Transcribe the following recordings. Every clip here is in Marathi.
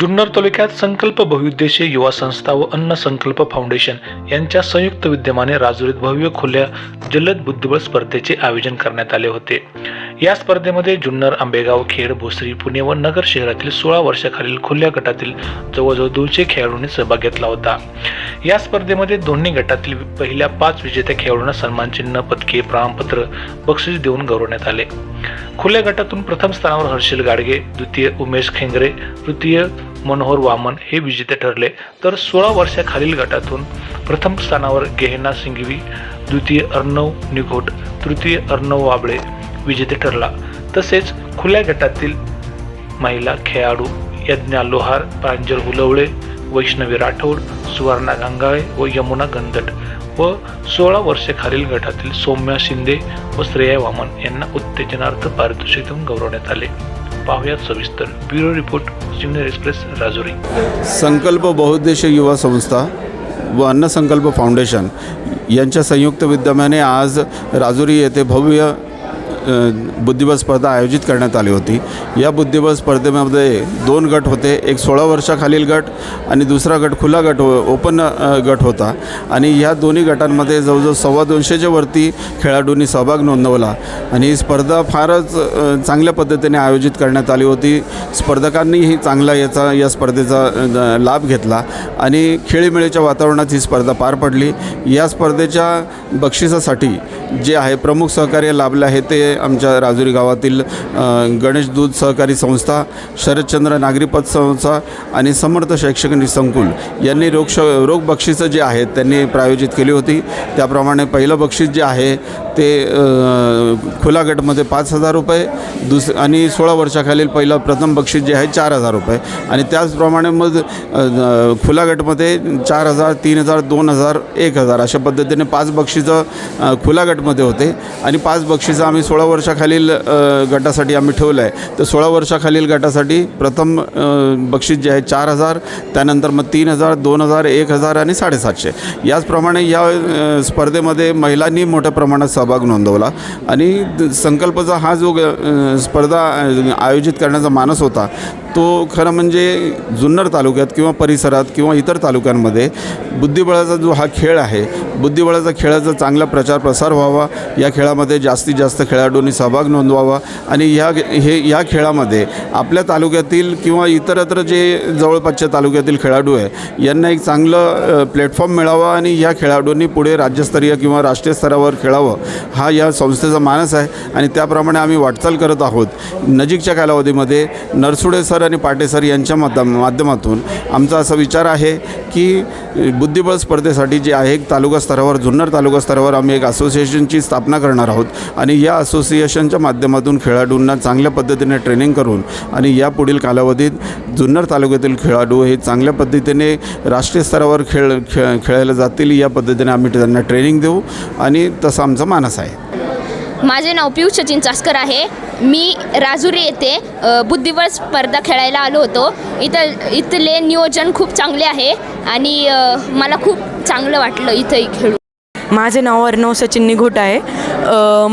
जुन्नर तालुक्यात संकल्प बहुउद्देशीय युवा संस्था व अन्न संकल्प फाउंडेशन यांच्या संयुक्त विद्यमाने राजुरीत भव्य खुल्या जलद बुद्धिबळ स्पर्धेचे आयोजन करण्यात आले होते. या स्पर्धेमध्ये जुन्नर आंबेगाव खेड भोसरी पुणे व नगर शहरातील सोळा वर्षाखालील खुल्या गटातील जवळजवळ दोनशे खेळाडूंनी सहभाग घेतला होता. या स्पर्धेमध्ये दोन्ही गटातील पहिल्या पाच विजेत्या खेळाडूंना सन्मानचिन्ह पदके प्रमाणपत्र बक्षीस देऊन गौरवण्यात आले. खुल्या गटातून प्रथम स्थानावर हर्षिल गाडगे द्वितीय उमेश खेंगरे तृतीय मनोहर वामन हे विजेते ठरले. तर सोळा वर्षाखालील गटातून प्रथम स्थानावर गेहना सिंघवी द्वितीय अर्णव निघोट तृतीय अर्णव वाबळे विजेते ठरला. तसेच खुल्या गटातील महिला खेळाडू यज्ञा लोहार प्रांजल हुलवळे वैष्णवी राठोड सुवर्णा गंगाळे व यमुना गंदट व सोळा वर्षाखालील गटातील सौम्या शिंदे व श्रेया वामन यांना उत्तेजनार्थ पारितोषिक देऊन गौरवण्यात आले. पाहुयात सविस्तर. Bureau report signal express Rajuri. संकल्प बहुउद्देशीय युवा संस्था व अन्नसंकल्प फाउंडेशन यांच्या संयुक्त विद्यमाने आज राजुरी येथे भव्य बुद्धिबळ स्पर्धा आयोजित करण्यात आली होती. या बुद्धिबळ स्पर्धेमध्ये दोन गट होते. एक सोळा वर्षाखालील गट आणि दुसरा गट खुला गट ओपन गट होता. आणि ह्या दोन्ही गटांमध्ये जवळजवळ सव्वा दोनशेच्या वरती खेळाडूंनी सहभाग नोंदवला. आणि ही स्पर्धा फारच चांगल्या पद्धतीने आयोजित करण्यात आली होती. स्पर्धकांनीही चांगला याचा या स्पर्धेचा लाभ घेतला. आणि खेळीमेळीच्या वातावरणात ही स्पर्धा पार पडली. या स्पर्धेच्या बक्षिसासाठी जे आहे प्रमुख सहकार्य लाभले आहे ते आमच्या राजुरी गावातील गणेश दूध सहकारी संस्था शरदचंद्र नागरी पतसंस्था आणि समर्थ शैक्षणिक संकुल यांनी रोग रोग बक्षिसं जे आहेत त्यांनी प्रायोजित केली होती. त्याप्रमाणे पहिलं बक्षीस जे आहे ते खुला गटमध्ये पाच हजार रुपये दुस आणि सोळा वर्षाखालील पहिलं प्रथम बक्षीस जे आहे चार हजार रुपये. आणि त्याचप्रमाणे मग खुला गटमध्ये चार हजार तीन हजार दोन हजार एक हजार अशा पद्धतीने पाच बक्षिसं खुला गटमध्ये होते. आणि पाच बक्षिसं आम्ही सोळा सोळा वर्षाखालील गटासाठी आम्ही ठेवलं आहे तर सोळा वर्षाखालील गटासाठी प्रथम बक्षीस जे आहे चार हजार त्यानंतर मग तीन हजार दोन हजार एक हजार आणि साडेसातशे. याचप्रमाणे या स्पर्धेमध्ये महिलांनी मोठ्या प्रमाणात सहभाग नोंदवला. आणि संकल्पचा हा जो स्पर्धा आयोजित करण्याचा मानस होता तो खरं म्हणजे जुन्नर तालुक्यात किंवा परिसरात किंवा इतर तालुक्यांमध्ये बुद्धिबळाचा जो हा खेळ आहे बुद्धिबळाचा खेळाचा चांगला प्रचार प्रसार व्हावा या खेळामध्ये जास्तीत जास्त खेळाडूंनी सहभाग नोंदवावा आणि ह्या हे या खेळामध्ये आपल्या तालुक्यातील किंवा इतरत्र जे जवळपासच्या तालुक्यातील खेळाडू आहे यांना एक चांगलं प्लॅटफॉर्म मिळावा आणि या खेळाडूंनी पुढे राज्यस्तरीय किंवा राष्ट्रीय स्तरावर खेळावं हा या संस्थेचा मानस आहे आणि त्याप्रमाणे आम्ही वाटचाल करत आहोत. नजीकच्या कालावधीमध्ये नरसुडे सर आणि पाटे सर यांच्या माध्यम माध्यमातून आमचा असा विचार आहे की बुद्धिबळ स्पर्धेसाठी जे आहे तालुका स्तरावर जुन्नर तालुका स्तरावर आम्ही एक असोसिएशनची स्थापना करणार आहोत. आणि या असोसिएशनच्या माध्यमातून खेळाडूंना चांगल्या पद्धतीने ट्रेनिंग करून आणि या पुढील कालावधीत जुन्नर तालुक्यातील खेळाडू हे चांगल्या पद्धतीने राष्ट्रीय स्तरावर खेळ खेळ खेळायला जातील या पद्धतीने आम्ही त्यांना ट्रेनिंग देऊ आणि तसा आमचा मानस आहे. माझे नाव पियुष सचिन चास्कर आहे. मी राजुरी येथे बुद्धिबळ स्पर्धा खेळायला आलो होतो. इथं इथले नियोजन खूप चांगले आहे आणि मला खूप चांगलं वाटलं इथंही खेळून. माझे नाव अर्णव सचिन निघोट आहे.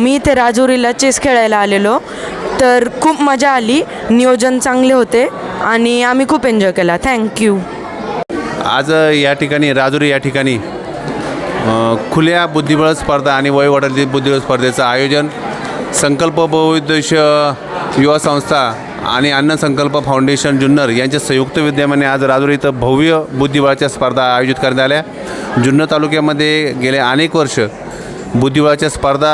मी इथे राजुरीला चेस खेळायला आलेलो. तर खूप मजा आली. नियोजन चांगले होते आणि आम्ही खूप एन्जॉय केला. थँक्यू. आज या ठिकाणी राजुरी या ठिकाणी खुल्या बुद्धिबळ स्पर्धा आणि वयोगटातील बुद्धिबळ स्पर्धेचं आयोजन संकल्प बहुउद्देश युवा संस्था आणि अन्न संकल्प फाउंडेशन जुन्नर यांच्या संयुक्त विद्यमाने आज राजुरी इथं भव्य बुद्धिबळाच्या स्पर्धा आयोजित करण्यात आल्या. जुन्नर तालुक्यामध्ये गेले अनेक वर्ष बुद्धिबळाच्या स्पर्धा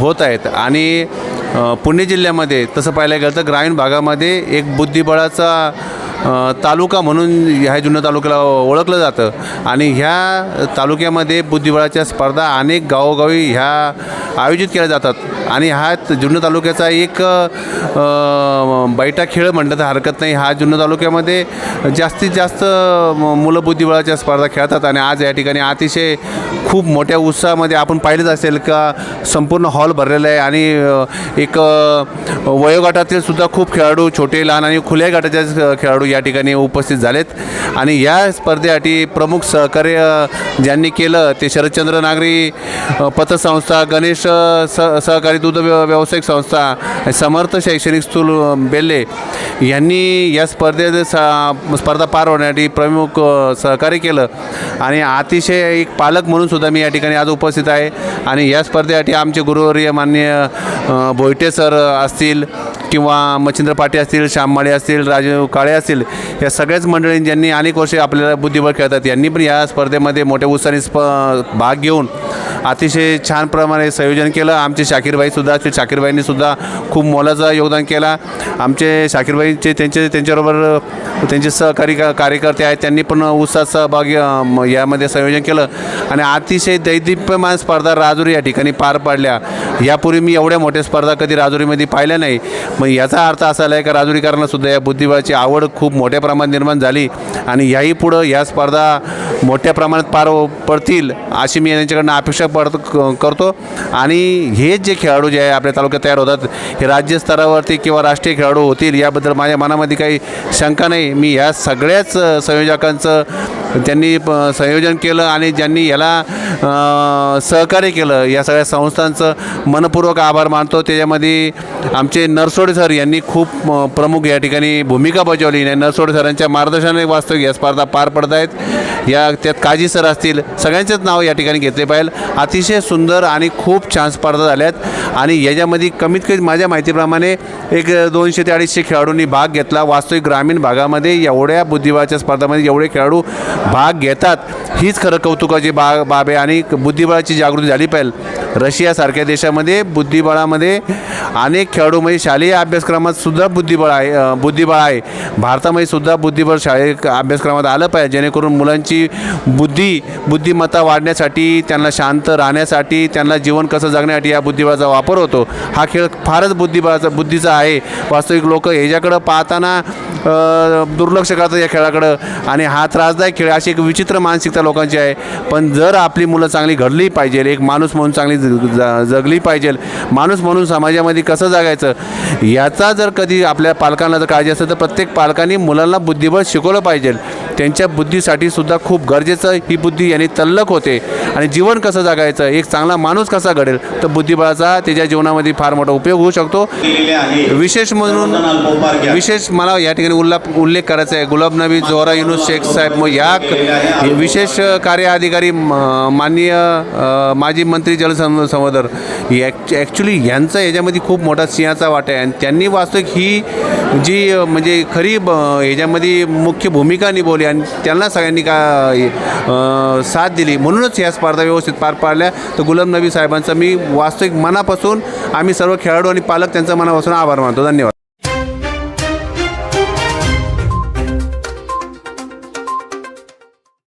होत आहेत आणि पुणे जिल्ह्यामध्ये तसं पाहायला गेलं तर ग्रामीण भागामध्ये एक बुद्धिबळाचा तालुका म्हणून ह्या जुन्नर तालुक्याला ओळखलं जातं. आणि ह्या तालुक्यामध्ये बुद्धिबळाच्या स्पर्धा अनेक गावोगावी ह्या आयोजित केल्या जातात. आणि हा त- जुन्नर तालुक्याचा एक बैठा खेळ म्हणलं तर हरकत नाही. हा जुन्नर तालुक्यामध्ये जास्तीत जास्त मुलं बुद्धिबळाच्या स्पर्धा खेळतात. आणि आज या ठिकाणी अतिशय खूप मोठ्या उत्साहामध्ये आपण पाहिलंच असेल का संपूर्ण हॉल भरलेला आहे. आणि एक वयोगटातील सुद्धा खूप खेळाडू छोटे लहान आणि खुल्या गटाच्या खेळाडू या ठिकाणी उपस्थित झालेत. आणि या स्पर्धेसाठी प्रमुख सहकार्य ज्यांनी केलं ते शरदचंद्र नागरी पतसंस्था गणेश स सहकारी दूध व्यावसायिक संस्था समर्थ शैक्षणिक स्थूल बेल्ले यांनी या स्पर्धेत सा- स्पर्धा पार होण्यासाठी प्रमुख सहकार्य केलं. आणि अतिशय एक पालक म्हणून सुद्धा मी या ठिकाणी आज उपस्थित आहे. आणि या स्पर्धेसाठी आमचे गुरुवर्य मान्य भोयटे सर असतील किंवा मच्छिंद्र पाटे असतील श्याममाळे असतील राजीव काळे असतील या सगळ्याच मंडळी ज्यांनी अनेक वर्षे आपल्याला बुद्धिबळ खेळतात यांनी पण या स्पर्धेमध्ये मोठ्या उत्साहाने स्प भाग घेऊन अतिशय छान प्रमाणे संयोजन केलं. आमचे शाकीरबाईसुद्धा असतील शाकीरबाईंनीसुद्धा खूप मोलाचं योगदान केला. आमचे शाकीरबाईंचे त्यांचे त्यांच्याबरोबर त्यांचे सहकारी का- कार्यकर्ते आहेत त्यांनी पण उत्साहात सहभागी यामध्ये संयोजन केलं. आणि अतिशय दैदिप्यमान स्पर्धा राजुरी या ठिकाणी पार पाडल्या. यापूर्वी मी एवढ्या मोठ्या स्पर्धा कधी राजुरीमध्ये पाहिल्या नाही. मग याचा अर्थ असा आहे का राजुरीकरांना सुद्धा या बुद्धिबळाची आवड खूप मोठ्या प्रमाणात निर्माण झाली आणि याही पुढं या स्पर्धा मोठ्या प्रमाणात पार पडतील अशी मी यांच्याकडनं अपेक्षा पडत क- करतो. आणि हे जे खेळाडू जे आहे आपल्या तालुक्यात तयार होतात हे राज्यस्तरावरती किंवा राष्ट्रीय खेळाडू होतील याबद्दल माझ्या मनामध्ये काही शंका नाही. मी या सगळ्याच संयोजकांचं त्यांनी प- संयोजन केलं आणि ज्यांनी याला सहकार्य केलं या सगळ्या संस्थांचं मनपूर्वक आभार मानतो. त्याच्यामध्ये आमचे नरसोडे सर यांनी खूप प्रमुख या ठिकाणी भूमिका बजावली. आणि नरसोडे सरांच्या मार्गदर्शनाने वास्तविक या स्पर्धा पार पडत आहेत. या त्यात काजी सर असतील सगळ्यांचेच नाव या ठिकाणी घेतले पाहिजे. अतिशय सुंदर आणि खूप छान स्पर्धा झाल्यात आणि याच्यामध्ये कमीत कमी माझ्या माहितीप्रमाणे एक दोनशे ते अडीचशे खेळाडूंनी भाग घेतला. वास्तविक ग्रामीण भागामध्ये एवढ्या बुद्धिबळाच्या स्पर्धामध्ये एवढे खेळाडू भाग घेतात. हीच खरं कौतुकाची बा बाब आहे आणि बुद्धिबळाची जागृती झाली पाहिजे. रशियासारख्या देशामध्ये बुद्धिबळामध्ये अनेक खेळाडू म्हणजे शालेय अभ्यासक्रमात सुद्धा बुद्धिबळ आहे बुद्धिबळ आहे. भारतामध्ये सुद्धा बुद्धिबळ शालेय अभ्यासक्रमात आलं पाहिजे. जेणेकरून मुलांची बुद्धी बुद्धिमत्ता वाढण्यासाठी त्यांना शांत राहण्यासाठी त्यांना जीवन कसं जगण्यासाठी या बुद्धिबळाचा वापर होतो. हा खेळ फारच बुद्धिबळाचा बुद्धीचा आहे. वास्तविक लोक ह्याच्याकडं पाहताना दुर्लक्ष करतात या खेळाकडं. आणि हा त्रासदायक खेळ अशी एक विचित्र मानसिकता लोकांची आहे. पण जर आपली मुलं चांगली घडली पाहिजे एक माणूस म्हणून चांगली जगली पाहिजे माणूस म्हणून समाजामध्ये कसं जगायचं याचा जर कधी आपल्या पालकांना जर काळजी असेल तर प्रत्येक पालकांनी मुलांना बुद्धिबळ शिकवलं पाहिजे त्यांच्या बुद्धीसाठी सुद्धा खूप गरजेचं ही बुद्धी यांनी तल्लक होते. आणि जीवन कसं जगायचं एक चांगला माणूस कसा घडेल तर बुद्धिबळाचा त्याच्या जीवनामध्ये फार मोठा उपयोग होऊ शकतो. विशेष म्हणून विशेष मला या ठिकाणी उल्ला उल्लेख करायचा आहे. गुलाब नबी जोहरा युनुस शेख साहेब मग या विशेष कार्य अधिकारी माननीय माजी मंत्री जलसं संवर्धन ॲक्च्युली यांचा याच्यामध्ये खूप मोठा सिंहाचा वाटा आहे. आणि त्यांनी वास्तविक ही जी म्हणजे खरी ब- ह्याच्यामध्ये मुख्य भूमिका निभवली आणि त्यांना सगळ्यांनी का साथ दिली. म्हणूनच ह्या स्पर्धा व्यवस्थित पार पाडल्या. तर गुलाम नबी साहेबांचा मी वास्तविक मनापासून आम्ही सर्व खेळाडू आणि पालक त्यांचा मनापासून आभार मानतो. धन्यवाद.